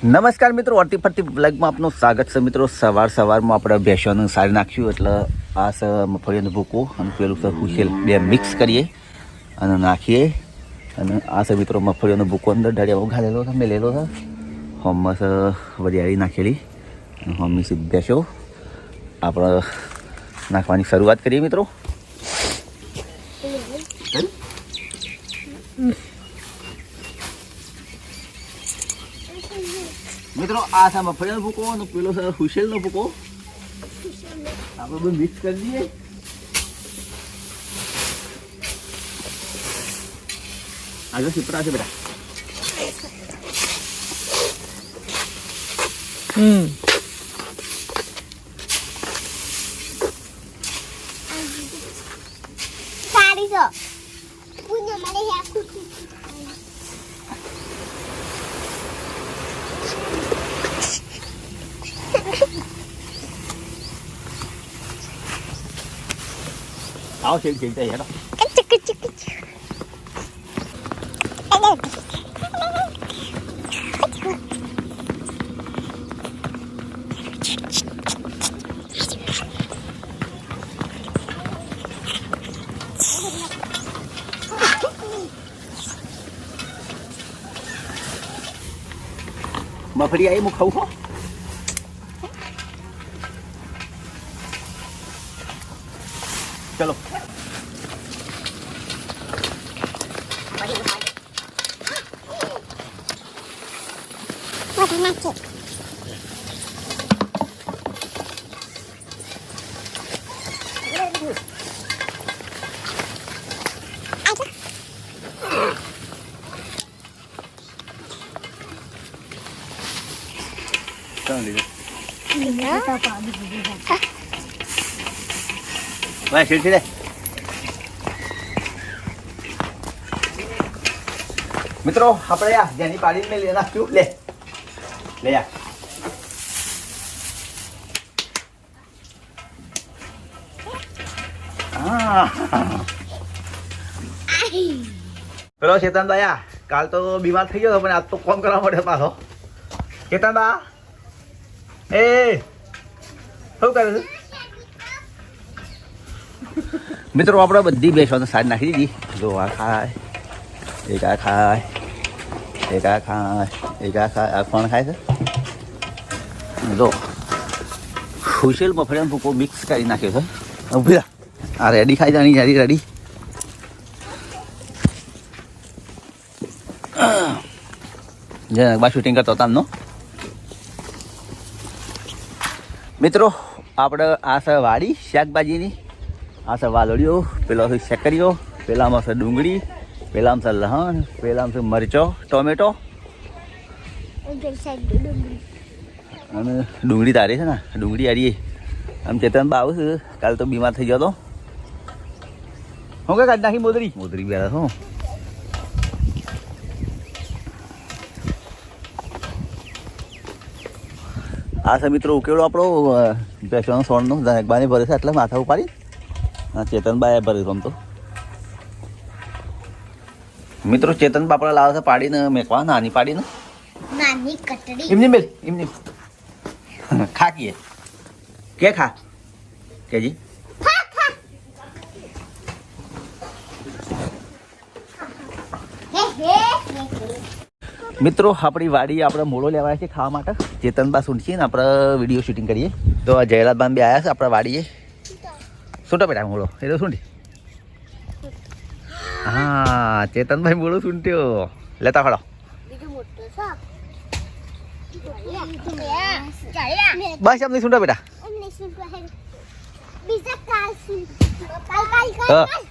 નમસ્કાર મિત્રો અટી ફરતી બ્લેગમાં આપનું સ્વાગત છે મિત્રો. સવાર સવારમાં આપણે ભેંસોનું સારી નાખ્યું, એટલે આ છે મગફળીનું ભૂકો અને પેલું છે હુશેલ બે મિક્સ કરીએ અને નાખીએ. અને આ છે મિત્રો મગફળીનો ભૂકો અંદર ઢળિયામાં ઘાલેલો મેં લેલો હતો હોમમાં છે વરિયાળી નાખેલી. અને હોમની સીધ ભેંસો આપણે નાખવાની શરૂઆત કરીએ મિત્રો. મિત્રો, આ છે મગફળીનો ભૂકો અને પેલો છે હુશેલનો ભૂકો. આપણે બધું મિક્સ કરી દઈએ. આગળ સિપરા છે બેટા હમ. เอาเสียงเสียงใจเห็นหรอกัจจุกัจจุกัจจุมาพอดีไอ้มุกเขา આવી હું ખાઉં હો ચલો વધુ નાખે ચાલો લીધો હા ભાઈ શેર છે મિત્રો, આપણે આ પાડીને લઈ નાખ્યું લે. લે ચેતન દયા કાલ તો બીમાર થઈ ગયો પણ આજ તો કોમ કરવા માટે પાછો. ચેતન દા એ, શું કરે છે? મિત્રો, આપણે બધી બેસવાનું સાજ નાખી દીધી. જો આ ખાય, એક આ ખાય, એક આ ખાય, એક આ ખાય. આ કોણ ખાય છે? જો, ખુશેલ મફળિયાનો ભૂકો મિક્સ કરી નાખ્યો છે. ઊભી આ રેડી ખાઈ જાણી જારી રેડી જે બા શૂટિંગ કરતો તમનો મિત્રો, આપણે આ છે વાડી શાકભાજીની. આ છે વાદળીઓ પેલો છે શેકરીઓ પેલામાં છે ડુંગળી, પેલામાં છે લહણ, પેલામાં છે મરચો, ટોમેટો. અને ડુંગળી તારી છે ને, ડુંગળી હારીએ આમ ચેતન બા આવું છે કાલ તો બીમાર થઈ ગયો તો. હું કે કાઢી નાખી મોદરી? મોદરી બેરા હું. આ છે મિત્રો ઉકેલો આપણો પેશવાનો સોણનો જનકબાને ભરે છે એટલે માથા ઉપાડી. હા ચેતનબાએ ભર્યું રમતો મિત્રો ચેતન બાપડા લાવે છે પાડીને મેકવા નાની પાડીને? નાની કટડી. એમની બેલ એમની. ખા? કીએ કે ખા. કેજી મિત્રો આપણી વાડી આપણે મોળો લેવાય છે ખાવા માટે. ચેતનબા સુનશી ને આપણે વીડિયો શૂટિંગ કરીએ. તો જયરાજબાન બી આવ્યા છે આપણા વાડીએ. શું બેટા મૂળો એ તો સુંટી. હા ચેતનભાઈ મોળો સુંટ્યો. લેતા ફળો બીજું મોટું છે બસ એમ નહીં સુંટા બેટા. શું શું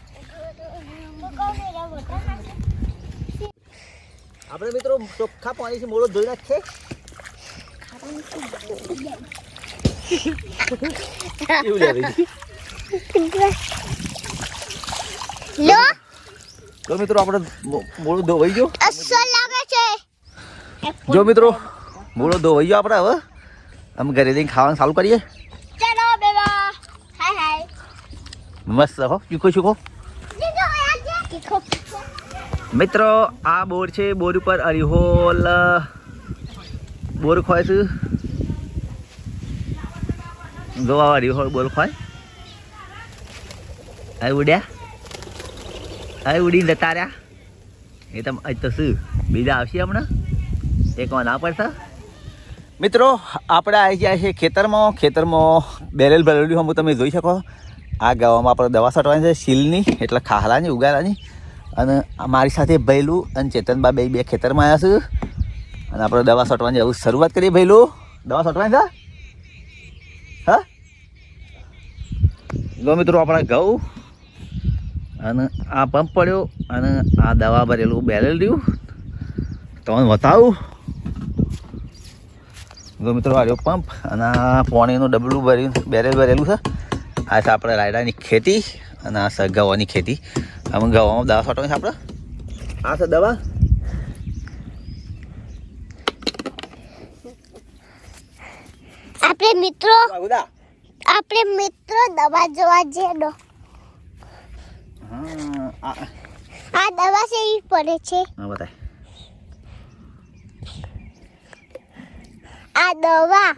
આપણે મિત્રો ચોખ્ખા પાણીથી મોળો ધોઈ નાખીએ. એવું લે ભાઈ. લો. તો મિત્રો આપણે મૂળો ધોવાઈ ગયો. અસલ લાગે છે. જો મિત્રો મૂળો ધોવાઈ ગયો આપણે હવે. અમે ઘરે જઈને ખાવાનું ચાલુ કરીએ. ચલો બેબા હાય હાય. મસ્ત હો. દીદો આજે. મિત્રો આ બોર છે બોર ઉપર અરિહોલ. બોર ખોય છે. ગવા અરિહોલ બોર ખોય આ ઉડ્યા આ ઉડીને જતા રહ્યા એ તો આજ તો શું બીજા આવશે હમણાં એક ના પડશે મિત્રો, આપણે આવી ગયા છે ખેતરમાં. ખેતરમાં બેરેલ ભરેલું હું તમે જોઈ શકો. આ ગાવામાં આપણે દવા છાંટવાની છે શીલની એટલે ખાહલાની, ઉગારાની. અને મારી સાથે ભૈલું અને ચેતનબા બે બે ખેતરમાં આવ્યા છે. અને આપણે દવા છાંટવાની હવે શરૂઆત કરીએ. ભૈલું, દવા છાંટવાની છે? હા? જો મિત્રો, આપણા ઘઉં અને આ પંપ પડ્યો અને આ દવા ભરેલું બેરેલ રહ્યું. તમને બતાવું. જો મિત્રો આવ્યો પંપ અને આ પોણીનું ડબલું ભર્યું બેરેલ ભરેલું છે. આ છે આપણે રાયડાની ખેતી અને આ છે ગવાની ખેતી. અમે ગવામાં દવા છાંટવાની છે આપણે. આ છે દવા. આપણે મિત્રો આપણે મિત્રો દવા જોવા જઈએ હા આ દવા સેવી પડે છે? હા બતાય. આ દવા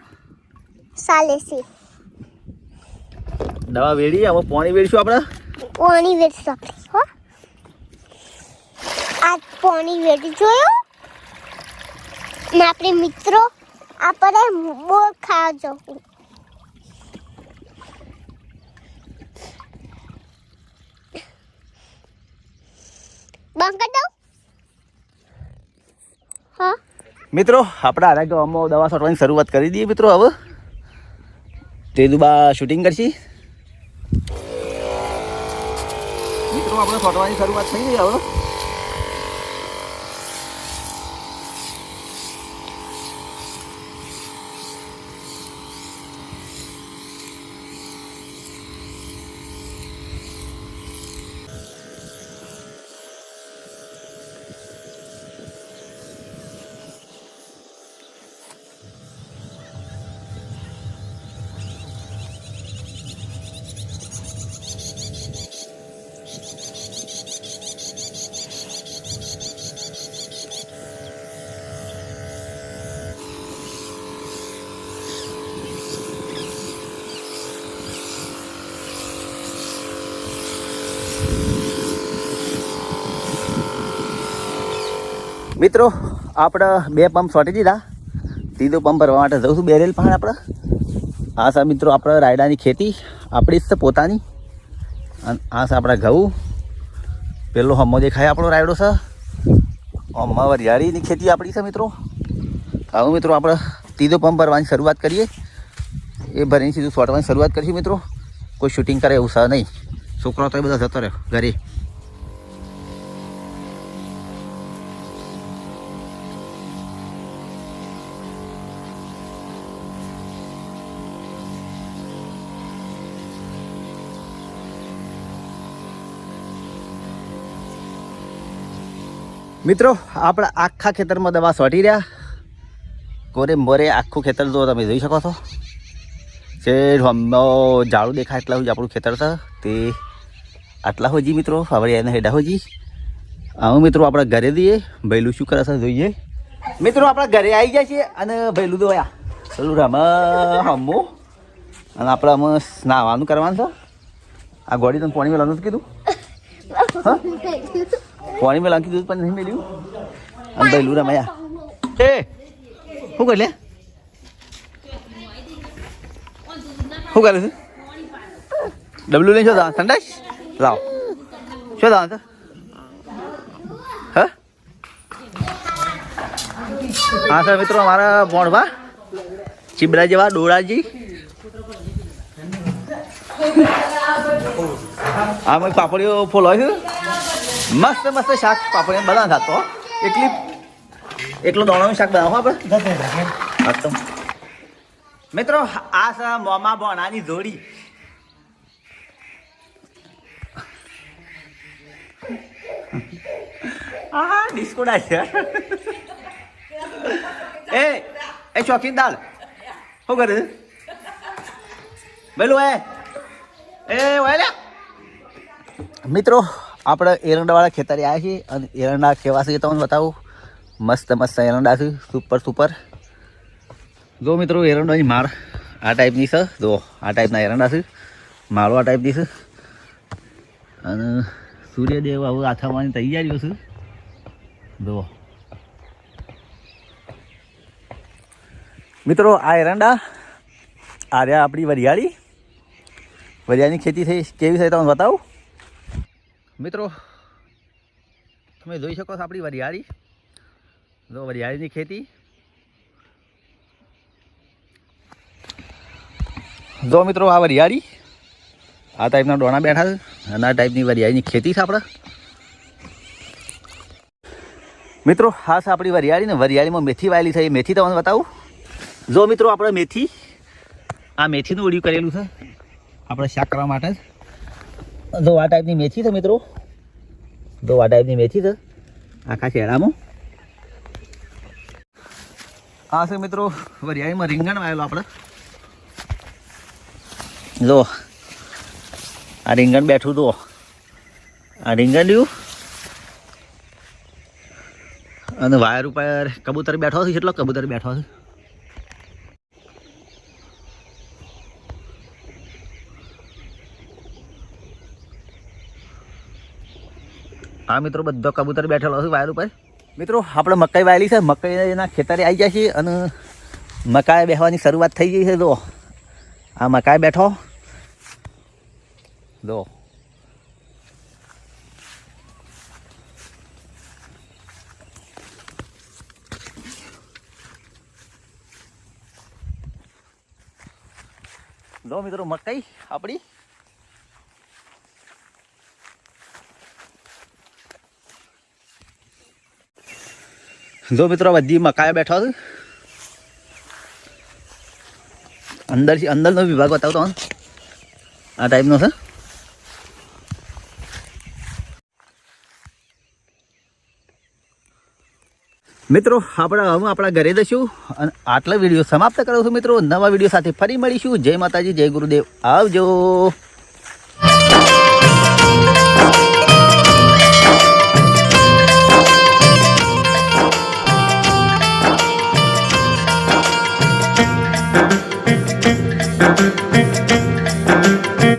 ચાલે છે. દવા વેડી હવે પાણી વેડશું આપણે? પાણી વેડશું આપણે હો. આ પાણી વેડી જોયો? ને આપણે મિત્રો આપણે બહુ ખાવા જવું બંધ કરી દઉં? હા. મિત્રો, આપણે આના ગામમાં દવા છાંટવાની શરૂઆત કરી દઈએ મિત્રો હવે. તેદુબા શૂટિંગ કરશી? મિત્રો, આપણે છાંટવાની શરૂઆત થઈ ગઈ હવે. મિત્રો, આપણે બે પંપ સોટી દીધા. ત્રીજો પંપ ભરવા માટે જઉં છું બેરેલ પણ આપણે. આ સા મિત્રો, આપણે રાયડાની ખેતી, આપણી જ છે પોતાની. અને આ છે આપણા ઘઉં. પેલો હમો દેખાય આપણો રાયડો છે. હમમાં વરિયાળીની ખેતી આપણી છે મિત્રો. હવે મિત્રો, આપણે ત્રીજો પંપ ભરવાની શરૂઆત કરીએ. એ ભરીને સીધું છોટવાની શરૂઆત કરીશું મિત્રો. કોઈ શૂટિંગ કરે એવું છે નહીં. છોકરો તો એ બધા જતો રહ્યો, ઘરે. મિત્રો આપણા આખા ખેતરમાં દવા સોટી રહ્યા. કોરે મોરે આખું ખેતર જો તમે જોઈ શકો છો. જે ઝાડું દેખાય એટલા સુધી આપણું ખેતર છે. તે આટલા હોજી મિત્રો હવે એને હેડા હોજી. આવું મિત્રો આપણા ઘરે દઈએ ભૈલું શું કરે છે જોઈએ. મિત્રો આપણા ઘરે આવી ગયા છીએ અને ભૈલું દોયા ચલું રમ હમો અને આપણે અમે સ્નાવાનું કરવાનું છે. આ ગોળી તમે પાણી મેળવાનું કીધું. હા? પાણી મેં લાંકી દૂધ પણ નહીં મેળ્યું અને ભૈલું રમાયા એ શું કરે શું કરે છે ડબલું લઈને શોધા સંડાસ લાવ શું દાવા છે હા હા સર મિત્રો અમારા ભોણભા ચીબડા જેવા ડોળાજી આ મેં પાપડીઓ ફૂલ હોય છે મસ્ત મસ્ત શાક પાપડી બધા ખાતો એટલી એકલી દોણાનું શાક બનાવો આપણે મિત્રો આ છે મોમા બોણાની જોડી. હા ડિસ્કો છે. એ એ શોખીન દાલ શું કરે છે? બેલું એ. એ મિત્રો આપણે એરંડાવાળા ખેતરે આવ્યા છીએ અને એરંડા કેવા છે તમને બતાવું. મસ્ત મસ્ત એરંડા છે સુપર સુપર જો મિત્રો, એરંડાની માળ આ ટાઈપની છે. જો, આ ટાઈપના એરંડા છે. માળો આ ટાઈપની છે. અને સૂર્યદેવ હવે આથાવાની તૈયારીઓ છે. જો. મિત્રો, આ એરંડા આ રહ્યા આપણી વરિયાળી. વરિયાળીની ખેતી થઈ કેવી થઈ તમને બતાવું. મિત્રો, તમે જોઈ શકો છો આપણી વરિયાળી. જો વરિયાળીની ખેતી. જો મિત્રો, આ વરિયાળી, આ ટાઈપના ડોણા બેઠા છે અને આ ટાઈપની વરિયાળીની ખેતી છે આપણે. મિત્રો હા છે આપણી વરિયાળી ને વરિયાળીમાં મેથી વાયેલી છે. એ મેથી તમને બતાવું. જો મિત્રો, આપણે મેથી, આ મેથીનું ઉડિયું કરેલું છે. આપણે શાક કરવા માટે. જ આ ટાઈપની મેથી છે મિત્રો. જો આ ટાઈપની મેથી છે. આખા શેડામાં આ છે મિત્રો વરિયાળીમાં રીંગણ વાયેલો આપણે. જો, આ રીંગણ બેઠું જુઓ. આ રીંગણ લ્યું અને વાયર ઉપર કબૂતર બેઠો છે. કેટલો કબૂતર બેઠો છે? હા મિત્રો, બધો કબૂતર બેઠેલો છે વાયર ઉપર. મિત્રો, આપણે મકાઈ વાયેલી છે. મકાઈના ખેતરે આવી ગયા છીએ અને મકાઈ બેસવાની શરૂઆત થઈ ગઈ છે. જો, આ મકાઈ બેઠો. જો. જો મિત્રો, મકાઈ આપણી જો મિત્રો બધી મકાઈ બેઠો છું. અંદરથી અંદરનો વિભાગ બતાવતો તમને આ ટાઈપનો છે. મિત્રો, આપણે હું આપણા ઘરે જશું અને આટલા વીડિયો સમાપ્ત કરું છું મિત્રો. નવા વીડિયો સાથે ફરી મળીશું. જય માતાજી, જય ગુરુદેવ. આવજો.